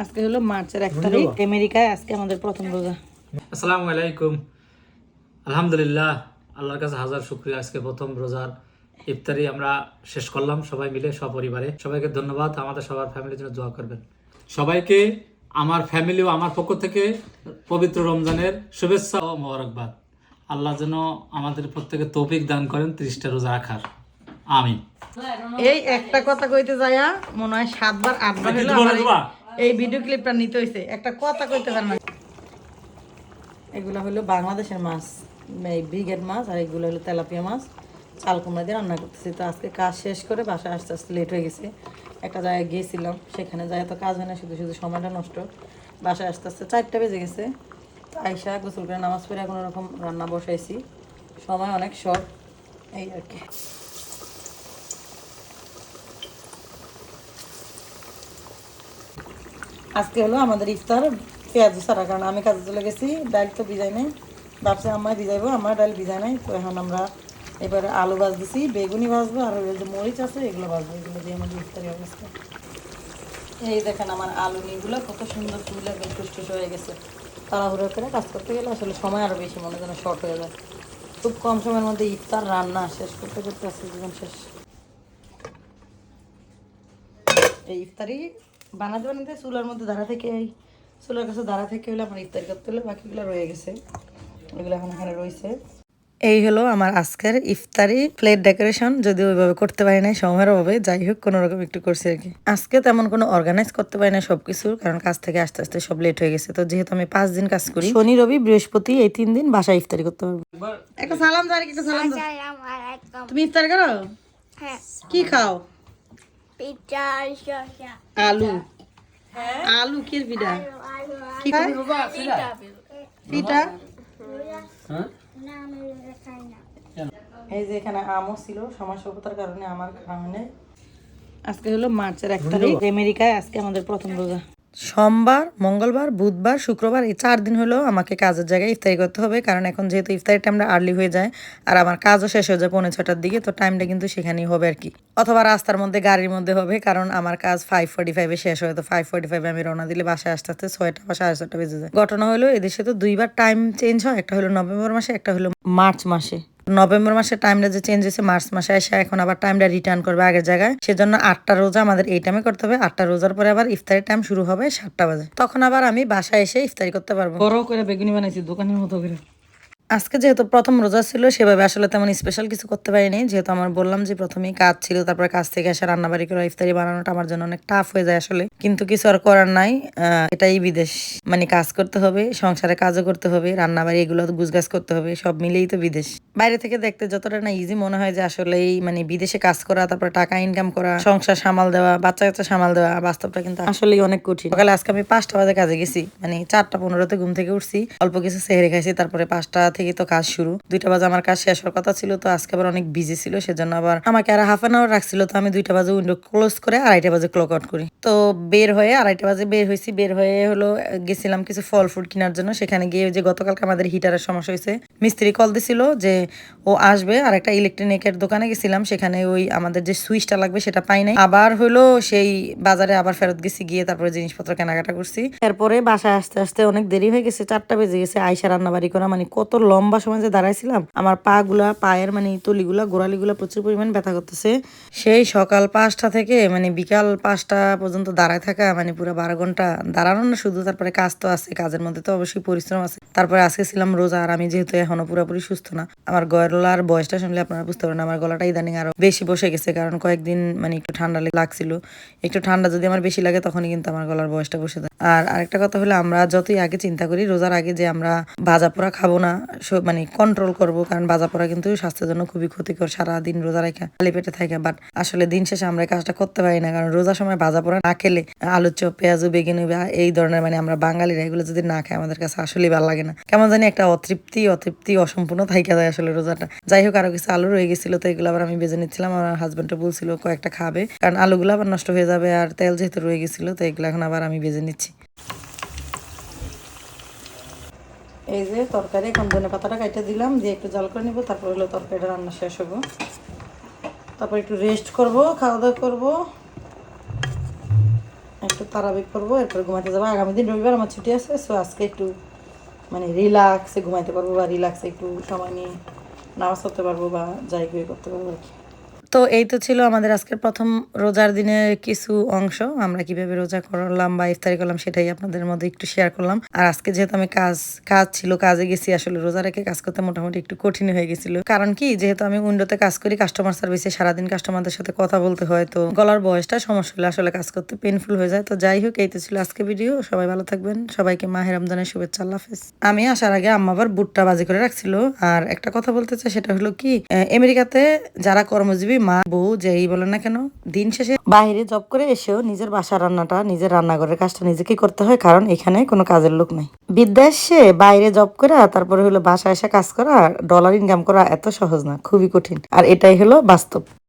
আজকে হলো মার্চের এক তারিখ আমেরিকায় আজকে আমাদের প্রথম রোজা। আসসালামু আলাইকুম। আলহামদুলিল্লাহ আল্লাহর কাছে হাজার শুক্রিয়া আজকে প্রথম রোজার ইফতারি আমরা শেষ করলাম সবাই মিলে সপরিবারে। সবাইকে ধন্যবাদ আমাদের সবার ফ্যামিলির জন্য দোয়া করবেন। সবাইকে আমার ফ্যামিলি ও আমার পক্ষ থেকে পবিত্র রমজানের শুভেচ্ছা ও মোবারকবাদ। আল্লাহ যেন আমাদের প্রত্যেকে তৌফিক দান করেন ত্রিশটা রোজা রাখার। আমি এই একটা কথা কইতে যায়া মনে হয় সাতবার আটবার এই- ভিডিও ক্লিপটা নিতে হইছে। একটা কথা কইতে পার না। এগুলো হলো বাংলাদেশের মাছ, এই ব্রিগেড মাছ, আর এগুলো হলো তেলাপিয়া মাছ। চাল কুমড়া দিয়ে রান্না করতেছি। তো আজকে কাজ শেষ করে বাসায় আস্তে আস্তে লেট হয়ে গেছে। একটা জায়গায় গিয়েছিলাম, সেখানে যায় তো কাজ হয় না, শুধু শুধু সময়টা নষ্ট। বাসায় আস্তে আস্তে চারটা বেজে গেছে। আইসা গোসল করে নামাজ পড়ে কোনো রকম রান্না বসাইছি। সময় অনেক শর্ট এই আর কি। আজকে হলো আমাদের ইফতার, পেঁয়াজ ছাড়া, কারণ আমি কাজে চলে গেছি, ডাল তো ভিজাই নাই। ভাবছি আমার ভিজাইবো আমার ডাল ভিজাই নাই, তো এখন আমরা এবারে আলু ভাজতেছি, বেগুনি ভাজবো, আর যে মরিচ আছে, এগুলো ভাজবো, এগুলো দিয়ে আমাদের ইফতারি অবস্থা। এই দেখেন আমার আলু নিগুলো কত সুন্দর ফুল একদম টুসটুস হয়ে গেছে। তাড়াহুড়ো করে কাজ করতে গেলে আসলে সময় আরও বেশি, মনে যেন শর্ট হয়ে যায়। খুব কম সময়ের মধ্যে ইফতার, রান্না শেষ করতে করতে আসছে জীবন শেষ। এই ইফতারি বানাতে বানাতে চুলার মধ্যে দাঁড়া থেকে এই চুলার কাছে দাঁড়া থেকে হলে আমার ইফতারি করতে হলে বাকিগুলো রয়ে গেছে। এগুলো এখন এখানে রয়েছে। এই হলো আমার আজকের ইফতারি প্লেট ডেকোরেশন। যদি ওইভাবে করতে পারি নাই সময়ের অভাবে। যাই হোক কোনো রকম একটু করছি আর কি। আজকে তেমন কোনো অর্গানাইজ করতে পারি না সবকিছু কারণ কাজ থেকে আস্তে আস্তে সব লেট হয়ে গেছে। তো যেহেতু আমি পাঁচ দিন কাজ করি শনি রবি বৃহস্পতি এই তিন দিন বাসায় ইফতারি করতে পারব। একটা সালাম দাও একটা সালাম দাও। তুমি ইফতার করো? হ্যাঁ। কি খাও? আলু। আলু কি পিঠা? আলু কি খায় পিঠা আমি ওটা খাই না। এই যে এখানে আমও ছিল সময় কারণে আমার খাওয়া নেই আজকে হলো মার্চের এক তারিখ আমেরিকায় আজকে আমাদের প্রথম রোজা। সোমবার, মঙ্গলবার, বুধবার, শুক্রবার এই চার দিন হলো আমাকে কাজের জায়গায় ইফতারি করতে হবে। কারণ এখন যেহেতু ইফতারি টাইমটা আর্লি হয়ে যায় আর আমার কাজও শেষ হয়ে যায় পৌনে ছটার দিকে, তো টাইমটা কিন্তু সেখানেই হবে আর কি। অথবা রাস্তার মধ্যে, গাড়ির মধ্যে হবে, কারণ আমার কাজ ফাইভ ফোর্টি ফাইভে শেষ হয়, তো ফাইভ ফোর্টি ফাইভে আমি রওনা দিলে বাসায় আসতে আসতে ছয়টা বা সাড়ে ছটা বেজে যায়। ঘটনা হলো এদেশে তো দুইবার টাইম চেঞ্জ হয়, একটা হলো নভেম্বর মাসে, একটা হলো মার্চ মাসে। নভেম্বর মাসে টাইমটা যে চেঞ্জ হয়েছে মার্চ মাসে এসে এখন আবার টাইমটা রিটার্ন করবে আগের জায়গায়। সেজন্য আটটা রোজা আমাদের এই টাইমে করতে হবে। আটটা রোজার পরে আবার ইফতারের টাইম শুরু হবে সাতটা বাজে। তখন আবার আমি বাসায় এসে ইফতারি করতে পারব। বড় করে বেগুনি বানাইছি দোকানের মতো করে। আজকে যেহেতু প্রথম রোজা ছিল সেভাবে আসলে তেমন স্পেশাল কিছু করতে পারিনি। যেহেতু আমার বললাম যে প্রথমেই কাজ ছিল তারপরে কাজ থেকে এসে রান্নাবাড়ি করে ইফতারি বানানোটা আমার জন্য অনেক টাফ হয়ে যায় আসলে। কিন্তু কিছু আর করার নাই এটাই বিদেশ। মানে কাজ করতে হবে, সংসারে কাজও করতে হবে, রান্নাবাড়ি এগুলো গুজগাছ করতে হবে, সব মিলেই তো বিদেশ। বাইরে থেকে দেখতে যতটা না ইজি মনে হয় যে আসলে এই মানে বিদেশে কাজ করা, তারপরে টাকা ইনকাম করা, সংসার সামাল দেওয়া, বাচ্চা কাচ্চা সামাল দেওয়া, বাস্তবটা কিন্তু আসলেই অনেক কঠিন। সকালে আজকে আমি পাঁচটা বাজে কাজে গেছি মানে চারটা পনেরোতে ঘুম থেকে উঠছি, অল্প কিছু সেহরে খাইছি, তারপরে পাঁচটা থেকে তো কাজ শুরু। দুইটা বাজে আমার কাজ শেষ হওয়ার কথা ছিল, তো আজকে আবার অনেক বিজি ছিল, সেজন্য আবার আমাকে আর হাফ অ্যান আওয়ার রাখছিল, তো আমি দুইটা বাজে উইন্ডো ক্লোজ করে আড়াইটা বাজে ক্লক আউট করি। তো বের হয়ে আড়াইটা বাজে বের হয়েছি বের হয়ে হলো গেছিলাম কিছু ফল ফুড কেনার জন্য। সেখানে গিয়ে যে গতকালকে আমাদের হিটারের সমস্যা হয়েছে মিস্ত্রি কল দিছিল যে ও আসবে, আর একটা ইলেকট্রনিকের দোকানে গেছিলাম। সেখানে ওই আমাদের যে সুইচটা লাগবে সেটা পাই নাই। আবার হলো সেই বাজারে আবার ফেরত গেছি, গিয়ে তারপরে জিনিসপত্র কেনাকাটা করছি। এরপরে বাসায় আসতে আসতে অনেক দেরি হয়ে গেছে, চারটা বেজে গেছে। আইসা রান্নাবাড়ি করা মানে কত লম্বা সময় যে দাঁড়াইছিলাম। আমার পা গুলা পায়ের মানে তলিগুলা, গোড়ালিগুলা প্রচুর পরিমাণ ব্যথা করতেছে। সেই সকাল পাঁচটা থেকে মানে বিকাল পাঁচটা পর্যন্ত দাঁড়ায় থাকা মানে পুরো বারো ঘণ্টা দাঁড়ানো না, শুধু তারপরে কাজ তো আছে, কাজের মধ্যে তো অবশ্যই পরিশ্রম আছে। তারপরে আজকে ছিলাম রোজা, আর আমি যেহেতু এখনও পুরোপুরি সুস্থ না, আমার গলার বয়সটা শুনলে আপনারা বুঝতে পারেন আমার গলাটা ইদানিং আরও বেশি বসে গেছে, কারণ কয়েকদিন মানে একটু ঠান্ডা লাগছিল। একটু ঠান্ডা যদি আমার বেশি লাগে, তখনই কিন্তু আমার গলার বয়সটা বসে আর আরেকটা কথা হলো, আমরা যতই আগে চিন্তা করি, রোজার আগে যে আমরা ভাজা পোড়া খাব না মানে কন্ট্রোল করব, কারণ ভাজা পোড়া কিন্তু স্বাস্থ্যের জন্য খুবই ক্ষতিকর সারাদিন রোজা রেখা, খালি পেটে থাকে। বাট আসলে দিন শেষে আমরা কাজটা করতে পারি না, কারণ রোজার সময় ভাজা পোড়া না খেলে আলুর চপ, পেঁয়াজু, বেগুনি এই ধরনের মানে আমরা বাঙালিরা এগুলো যদি না খাই আমাদের কাছে আসলেই ভালো লাগে না। কেমন জানি একটা অতৃপ্তি অতৃপ্তি অসম্পূর্ণ থাইকা যায় আসলে রোজাটা। যাই হোক, আরও কিছু আলু রয়ে গেছিল, তো এগুলো আবার আমি বেজে নিচ্ছিলাম, আমার হাজবেন্ডটা বলছিল, কয়েকটা খাবে। কারণ আলুগুলো আবার নষ্ট হয়ে যাবে, আর তেল যেহেতু রয়ে গেছিল, তো এগুলো এখন আবার আমি বেজে নিচ্ছি। এই যে তরকারি, এখন ধনে পাতাটা কাইটে দিলাম, দিয়ে একটু জাল করে নিব, তারপর হলো তরকারিটা রান্না শেষ হব। তারপর একটু রেস্ট করব, খাওয়া দাওয়া করব। একটু তারাবি করব, এরপরে ঘুমাতে যাব। আগামী দিন রবিবার আমার ছুটি আছে সো আজকে একটু মানে রিল্যাক্সে ঘুমাইতে পারব বা রিল্যাক্সে একটু সময় নিয়ে নামাজ পড়তে পারব বা যাই করে করতে পারব আর কি। তো এই তো ছিল আমাদের আজকের প্রথম রোজার দিনের কিছু অংশ। আমরা কীভাবে রোজা করলাম বা ইফতারি করলাম সেটাই আপনাদের মধ্যে একটু শেয়ার করলাম। আর আজকে যেহেতু আমি কাজ কাজ ছিল, কাজে গেছি, আসলে রোজা রেখে কাজ করতে মোটামুটি একটু কঠিন হয়ে গেছিল। কারণ কি, যেহেতু আমি উইন্ডোতে কাজ করি কাস্টমার সার্ভিসে সারাদিন কাস্টমারদের সাথে কথা বলতে হয়, তো গলার বয়সটা সমস্যা হলে আসলে কাজ করতে পেনফুল হয়ে যায়। তো যাই হোক, এই তো ছিল আজকে ভিডিও সবাই ভালো থাকবেন। সবাইকে মাহের রমজানের শুভেচ্ছা, আল্লাহ হাফেজ। আমি আসার আগে আম্মা আবার বুটটা বাজি করে রাখছিল। আর একটা কথা বলতে চাই, সেটা হলো কি আমেরিকাতে যারা কর্মজীবী মা, বউ যেই বলে না কেন, দিন শেষে বাইরে জব করে এসেও নিজের বাসা রান্নাটা, নিজের রান্নাঘরের কাজটা নিজেকে করতে হয়? কারণ এখানে কোনো কাজের লোক নাই। বিদ্যা এসে বাইরে জব করা, তারপরে হলো বাসায় এসে কাজ করা ডলার ইনকাম করা এত সহজ না, খুবই কঠিন। আর এটাই হলো বাস্তব।